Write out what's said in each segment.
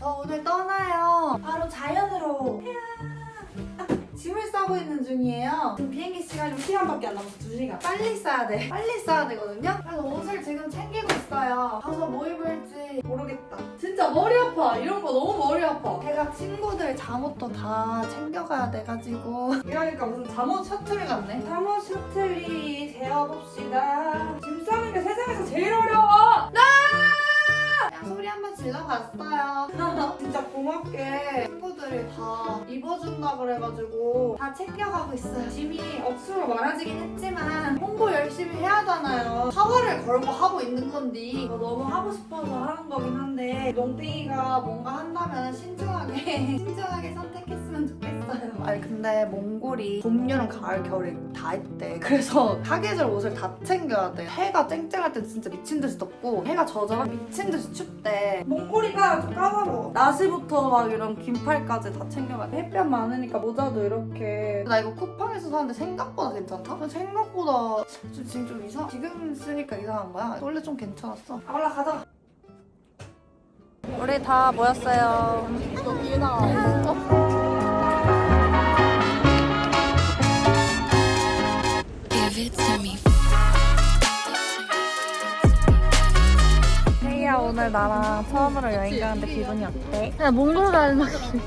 저 오늘 떠나요. 바로 자연으로. 짐을 싸고 있는 중이에요. 지금 비행기 시간이 2시간밖에 안 남았어. 2시간. 빨리 싸야 돼. 빨리 싸야 되거든요. 그래서 옷을 지금 챙기고 있어요. 가서 뭐 입을지 모르겠다. 진짜 머리 아파. 이런 거 너무 머리 아파. 제가 친구들 잠옷도 다 챙겨가야 돼가지고. 이러니까 무슨 잠옷 셔틀 같네. 잠옷 셔틀이 재어봅시다. 짐 싸는 게 세상에서 제일 어려워. 그냥 소리 한번 질러봤어요. 진짜 고맙게 친구들이 다 입어준다 그래가지고 다 챙겨가고 있어요. 짐이 억수로 많아지긴 했지만 홍보 열심히 해야 하잖아요. 사활을 걸고 하고 있는 건데 저 너무 하고 싶어서 하는 거긴 한데 농땡이가 뭔가 한다면 신중하게 신중하게 선택했 으면 좋겠어요. 아니 근데 몽골이 봄, 여름, 가을, 겨울이 다 있대. 그래서 사계절 옷을 다 챙겨야 돼. 해가 쨍쨍할 때 진짜 미친 듯이 덥고 해가 젖어라 미친 듯이 춥대. 몽골이가 좀 까다로워. 나시부터 막 이런 긴팔까지 다 챙겨가. 햇볕 많으니까 모자도 이렇게. 나 이거 쿠팡에서 샀는데 생각보다 괜찮다? 생각보다 좀 지금 좀 이상. 지금 쓰니까 이상한 거야. 원래 좀 괜찮았어. 아 올라 가자. 우리 다 모였어요. Give 나랑 처음으로 여행 가는데 기분이 어때? 그냥 몽골 가는 거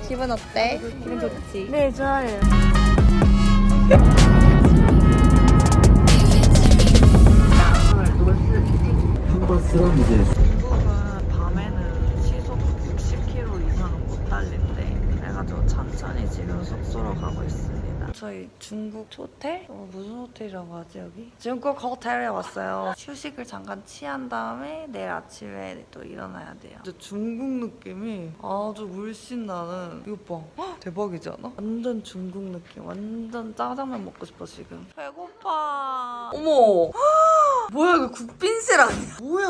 기분 어때? 기분 좋지? 네 좋아요 한번쓰럼 이제 중국은 밤에는 시속 60km 이상은 못 달린대. 그래가지고 천천히 지금 숙소로 가고 있습니다. 저희 중국 호텔? 어, 무슨 호텔이라고 하지 여기? 중국 호텔에 왔어요. 휴식을 잠깐 취한 다음에 내일 아침에 또 일어나야 돼요. 진짜 중국 느낌이 아주 물씬 나는 이거 봐. 헉, 대박이지 않아? 완전 중국 느낌. 완전 짜장면 먹고 싶어 지금. 배고파. 어머. 뭐야 이거 국빈실 아니야? 뭐야?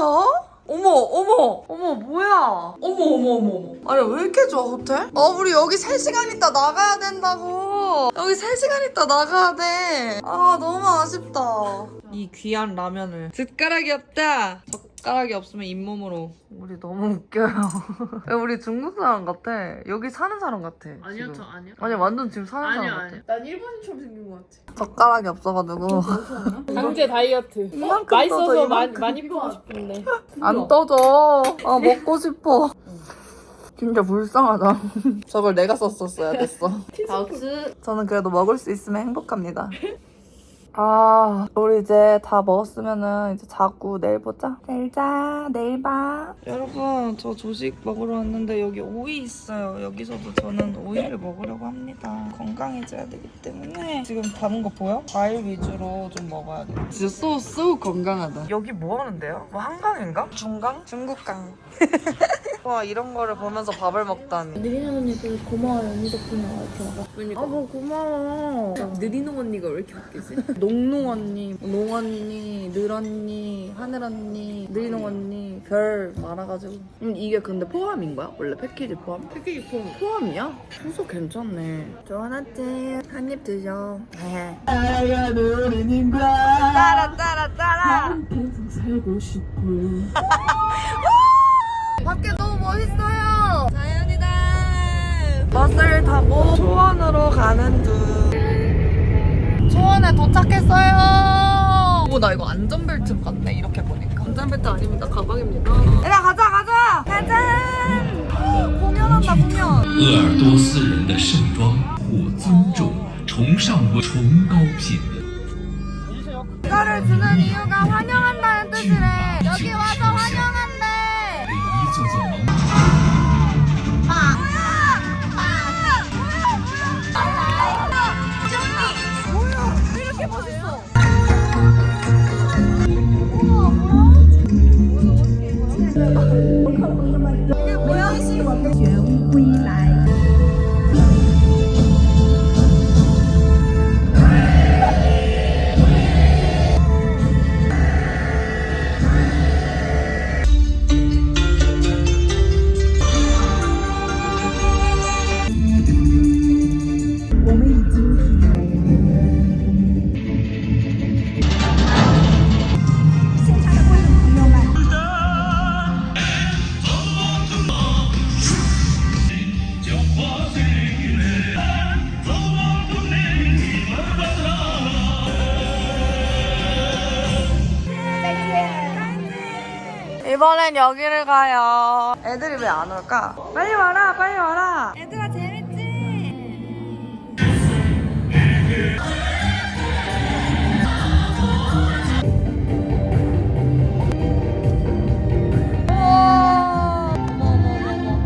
어머 어머 어머 뭐야? 어머 어머 어머 어머 아니 왜 이렇게 좋아 호텔? 아 우리 여기 3시간 있다 나가야 된다고 여기 3시간 있다 나가야 돼 아 너무 아쉽다 이 귀한 라면을 젓가락이 없다 젓가락이 없으면 잇몸으로 우리 너무 웃겨요 야, 우리 중국 사람 같아 여기 사는 사람 같아 아니요, 지금. 저 아니요. 아니 완전 지금 사는 아니요, 사람 같아 아니요. 난 일본인처럼 생긴 것 같아. 젓가락이 없어가지고 강제 다이어트. 이만큼 떠져, 맛있어서 많이. 많이 보고 싶은데. 안 떠져. 아 먹고 싶어. 진짜 불쌍하다. 저걸 내가 썼었어야 됐어. 박수. 저는 그래도 먹을 수 있으면 행복합니다. 아, 우리 이제 다 먹었으면은 이제 자고 내일 보자. 내일 자, 내일 봐. 여러분, 저 조식 먹으러 왔는데 여기 오이 있어요. 여기서도 저는 오이를 먹으려고 합니다. 건강해져야 되기 때문에 지금 담은 거 보여? 과일 위주로 좀 먹어야 돼. 진짜 쏘, 쏘 건강하다. 여기 뭐 하는데요? 뭐 한강인가? 중강? 중국강. 와, 이런 거를 보면서 밥을 먹다니. 느리는 언니들 고마워요. 언니 덕분에 이렇게 와서. 아, 뭐 고마워. 느리는 언니가 왜 이렇게 웃기지? 농농 언니, 농 언니, 늘 언니, 하늘 언니, 느리농 언니 별 많아가지고. 음, 이게 근데 포함인 거야? 원래 패키지 포함? 패키지 폼. 포함이야? 순서 괜찮네. 좋은 아침 한입 드셔. 살아가는 님과 따라 따라 따라. 계속 살고 싶어 밖에 너무 멋있어요. 자연이다. 버스를 타고 초원으로 가는 중. 초원에 도착했어요. 오, 나 이거 안전벨트 같네, 이렇게 보니까. 안전벨트 아닙니다, 가방입니다. 얘들아, 가자, 가자! 가자! 공연한다, 공연. 鄂尔多斯人的盛装或尊重、崇尚文崇高品德。 이거를 주는 이유가 환영한다는 뜻이래. 여기 와서 환영한대. 被 学未来。 이번엔 여기를 가요. 애들이 왜 안 올까? 빨리 와라, 빨리 와라. 얘들아 재밌지? 우와. 어머, 어머,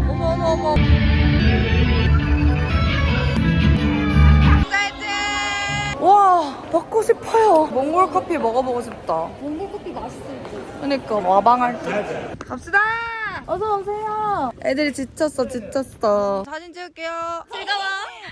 어머, 어머, 어머, 어머. 와, 먹고 싶어요. 몽골 커피 먹어보고 싶다. 몽골 커피 맛있을 듯. 그러니까 와방할 때. 갑시다. 어서 오세요. 애들이 지쳤어, 지쳤어. 사진 찍을게요. 즐거워.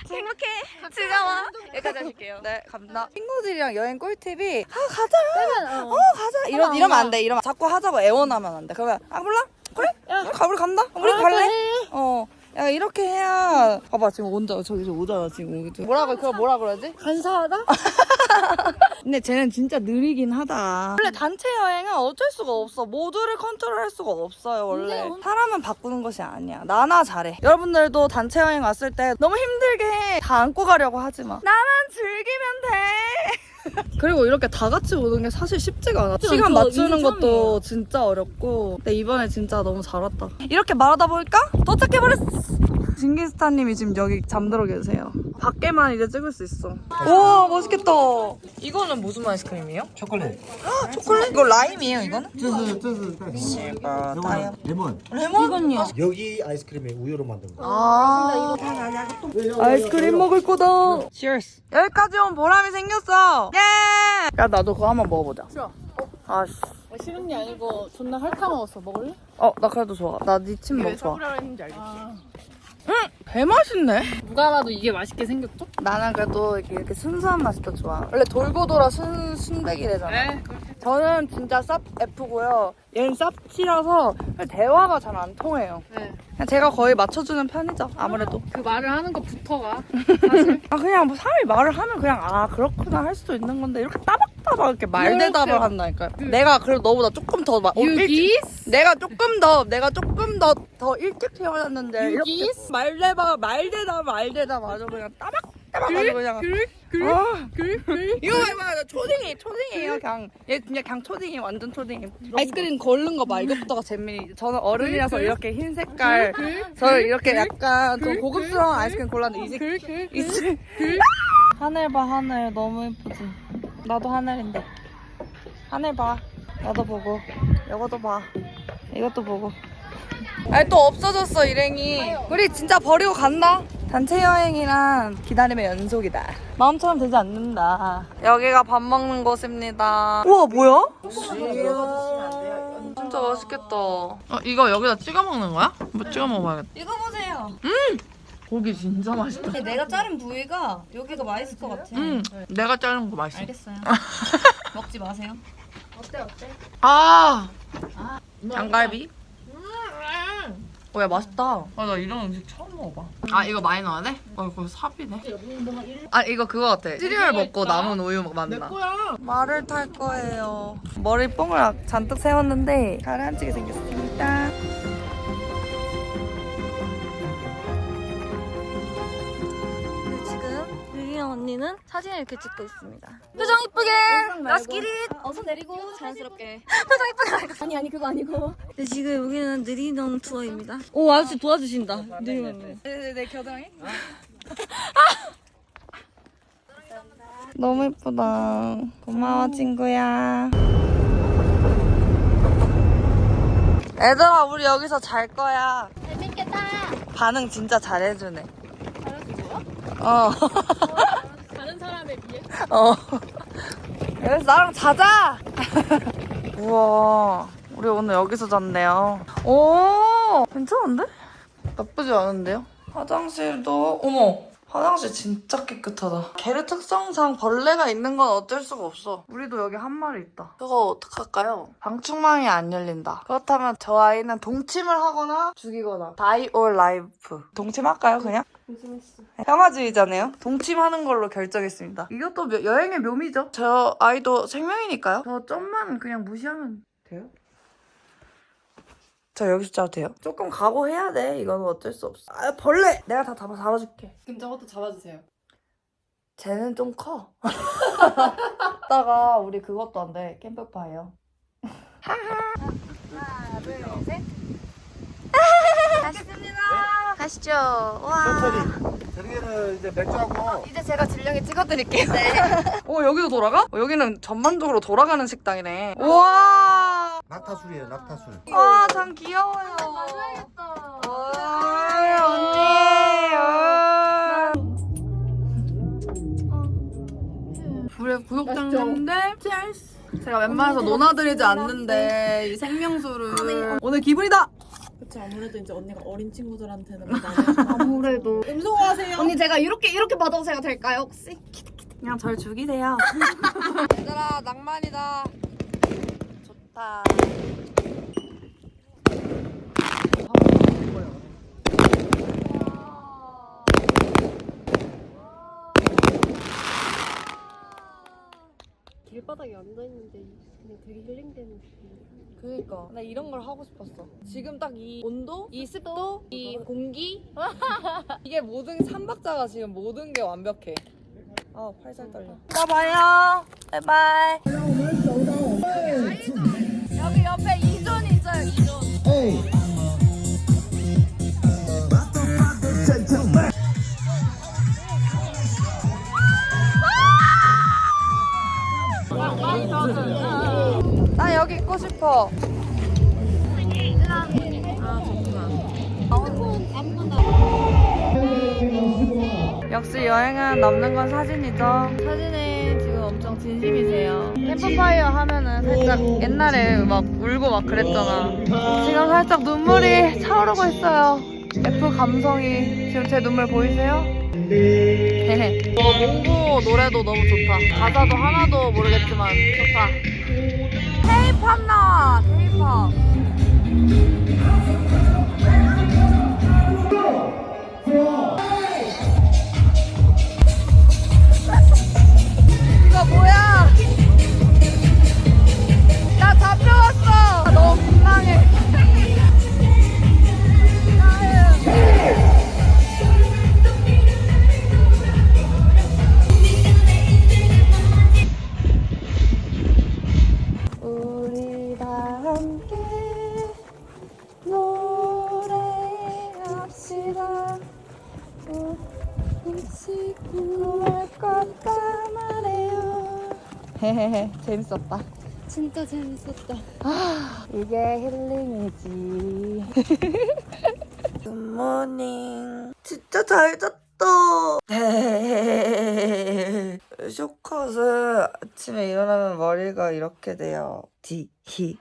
행복해. 즐거워. 여기까지 하실게요. 네, 갑니다. 친구들이랑 여행 꿀팁이 아 가자. 어, 가자. 이러 이러면 안 돼. 이러면 자꾸 하자고 애원하면 안 돼. 그러면 아 몰라. 그래? 야, 가 우리 간다. 우리 갈래? 어. 야 이렇게 해야 봐봐 지금 온다 저기 저 오잖아 지금 오기 뭐라고 그거 뭐라 그러지? 간사하다? 근데 쟤는 진짜 느리긴 하다. 원래 단체 여행은 어쩔 수가 없어. 모두를 컨트롤할 수가 없어요, 원래. 사람은 바꾸는 것이 아니야. 나나 잘해. 여러분들도 단체 여행 왔을 때 너무 힘들게 다 안고 가려고 하지 마. 나만 즐기면 돼. 그리고 이렇게 다 같이 오는 게 사실 쉽지가 않아. 시간 않죠. 맞추는 것도. 진짜 어렵고. 근데 이번에 진짜 너무 잘 왔다. 이렇게 말하다 보니까 도착해버렸어. 징기스탄님이 지금 여기 잠들어 계세요. 밖에만 이제 찍을 수 있어. 우와 멋있겠다 이거는 무슨 아이스크림이에요? 초콜릿. 아, 초콜릿? 이거 라임이에요 이거는? 쯔스 쯔스 씨발. 이거는 레몬. 레몬? 이건요? 여기 아이스크림에 우유로 만든 거. 아. 아이스크림 먹을 거다. Cheers. 여기까지 온 보람이 생겼어. 예. 야 나도 그거 한번 먹어보자. 좋아. 아씨. 아, 싫은 게 아니고 존나 핥아먹었어 먹을래? 어나 그래도 좋아. 나 니침 네 먹어. 왜 좋아. 서브라 했는지 알겠어. 아. 지? 배 맛있네. 누가 봐도 이게 맛있게 생겼죠? 나는 그래도 이렇게, 이렇게 순수한 맛이 더 좋아. 원래 돌고 돌아 순 순백이래잖아. 네. 저는 진짜 쌉 F고요. 얘는 쌉 T라서 대화가 잘 안 통해요. 네. 그냥 제가 거의 맞춰주는 편이죠. 아무래도. 그 말을 하는 것부터가 아 그냥 뭐 사람이 말을 하면 그냥 아 그렇구나 할 수도 있는 건데 이렇게 따박따박 이렇게 말대답을 이렇게. 한다니까요. 내가 그래도 너보다 조금 더 막, 어, 일찍- 유기스? 내가 조금 더 내가 조금 더 더 일찍 태어났는데 이렇게 유기스? 말 대답 말 대답 말 대답 아주 그냥 따박 아주 그냥? 글? 이거 봐봐. 나 초딩이 초딩이에요 그냥. 얘 그냥 그냥 초딩이 완전 초딩이 아이스크림 걸른 거 봐. 이것부터가 재미 저는 어른이라서 이렇게 흰 색깔 저는 이렇게 약간 좀 고급스러운 아이스크림 골랐는데 이제? 이제 하늘 봐 하늘. 너무 예쁘지? 나도 하늘인데. 하늘 봐. 나도 보고. 이것도 봐. 이것도 보고. 아니 또 없어졌어 일행이. 우리 진짜 버리고 간다 단체 여행이란 기다림의 연속이다 마음처럼 되지 않는다 여기가 밥 먹는 곳입니다 우와 뭐야? 진짜 맛있겠다 어, 이거 여기다 찍어 먹는 거야? 뭐 찍어 먹어야겠다. 이거 보세요. 고기 진짜 맛있다. 근데 내가 자른 부위가 여기가 맛있을 것 같아. 음, 내가 자른 거 맛있어. 알겠어요. 먹지 마세요. 아, 양갈비? 오야 맛있다 아, 나 이런 음식 처음 먹어봐. 아, 이거 많이 넣어야 돼? 어, 이거 삽이네. 아 이거 그거 같아 시리얼 먹고 남은 우유 만나 거야. 말을 탈 거예요 머리 뽕을 잔뜩 세웠는데 가라앉히게 생겼습니다 언니는 사진을 이렇게 찍고 있습니다. 표정 이쁘게! 맛있기릿! 어서 내리고 자연스럽게. 표정 이쁘게 말고. 아니, 아니, 그거 아니고. 근데 지금 여기는 느리농 투어입니다. 오, 아저씨 도와주신다. 느리농 언니. 네네네 겨드랑이? 너무 예쁘다 고마워 친구야 얘들아 우리 여기서 잘 거야 재밌겠다! 반응 진짜 잘해주네 어 다른 사람에 비해? 어. 여기서 나랑 자자! 우와. 우리 오늘 여기서 잤네요. 오! 괜찮은데? 나쁘지 않은데요? 화장실도, 어머! 화장실 진짜 깨끗하다. 게르 특성상 벌레가 있는 건 어쩔 수가 없어. 우리도 여기 한 마리 있다. 그거 어떡할까요? 방충망이 안 열린다. 그렇다면 저 아이는 동침을 하거나 죽이거나. Die or live. 동침할까요, 그냥? 평화주의자네요. 동침하는 걸로 결정했습니다. 이것도 며- 여행의 묘미죠. 저 아이도 생명이니까요. 저 점만 그냥 무시하면 돼요? 저 여기서 자도 돼요? 조금 각오해야 돼. 이건 어쩔 수 없어. 아, 벌레! 내가 다 잡아, 잡아줄게. 그럼 저것도 잡아주세요. 쟤는 좀 커. 이따가 우리 그것도 안 돼. 캠프파이어. 하나, 둘, 셋. 가시습니다. 가시죠. 와. 천천히. 저기는 이제 맥주하고 이제 제가 진령이 찍어드릴게요. 네. 어 여기도 돌아가? 어, 여기는 전반적으로 돌아가는 식당이네. 우와. 낙타술이에요, 낙타술. 와, 참 귀여워요. 와, 언니. 와. 불에 구독자님들 찰스. 제가 웬만해서 논아드리지 않는데 이 생명수를 오늘 기분이다. 그치 아무래도 이제 언니가 어린 친구들한테는 아무래도. 음소거하세요. 언니 제가 이렇게 이렇게 제가 될까요 혹시? 그냥 절 죽이세요. 얘들아 낭만이다. 좋다. 길바닥에 앉아있는데 그냥 되게 힐링되는 느낌. 그니까 나 이런 걸 하고 싶었어. 지금 딱 이 온도, 이 습도, 이 공기 이게 모든 삼박자가 지금 모든 게 완벽해. 아 팔살 떨려. 또 봐요. 바이바이. 여기 옆에 이존 있어요. 이존. 나 여기 있고 싶어. 역시 여행은 남는 건 사진이죠. 사진에 지금 엄청 진심이세요. 캠프파이어 하면은 살짝 옛날에 막 울고 막 그랬잖아. 지금 살짝 눈물이 차오르고 있어요. F 감성이 지금 제 눈물 보이세요? 헤헤. 어, 몽고 노래도 너무 좋다. 가사도 하나도 모르겠지만 좋다. K-팝 나와. K-팝. 이거 뭐야? 재밌었다. 진짜 재밌었다. 이게 힐링이지. 굿모닝. 진짜 잘 잤다. 쇼컷은 아침에 일어나면 머리가 이렇게 돼요. 디히.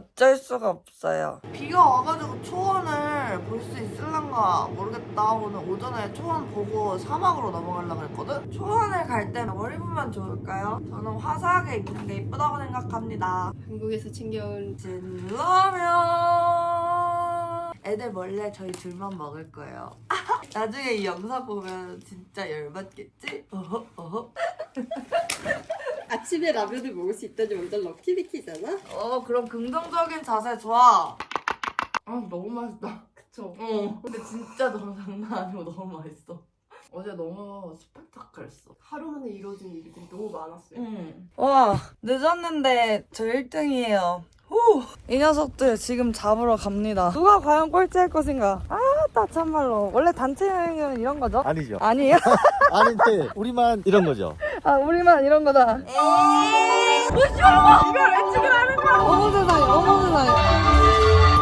어쩔 수가 없어요. 비가 와가지고 초원을 볼 수 있을란가 모르겠다. 오늘 오전에 초원 보고 사막으로 넘어가려고 했거든? 초원을 갈 때는 뭘 입으면 좋을까요? 저는 화사하게 입는 게 이쁘다고 생각합니다. 한국에서 챙겨온 진라면 애들 몰래 저희 둘만 먹을 거예요 나중에 이 영상 보면 진짜 열받겠지? 어허 어허 아침에 라면을 먹을 수 있다니 완전 럭키비키잖아? 어 그럼 긍정적인 자세 좋아 아 너무 맛있다. 그쵸. 어 근데 진짜 너무 장난 아니고 너무 맛있어 어제 너무 스펙타클했어 하루 만에 이루어진 일들이 너무 많았어요. 응. 와 늦었는데 저 1등이에요 후! 이 녀석들 지금 잡으러 갑니다 누가 과연 꼴찌할 것인가 아 다 참말로. 원래 단체 여행은 이런 거죠? 아니죠. 아니에요? 아닌데 우리만 이런 거죠. 아 우리만 이런 거다. 어, 이걸 왜 지금 하는 거야? 어머 세상에, 어머 세상에.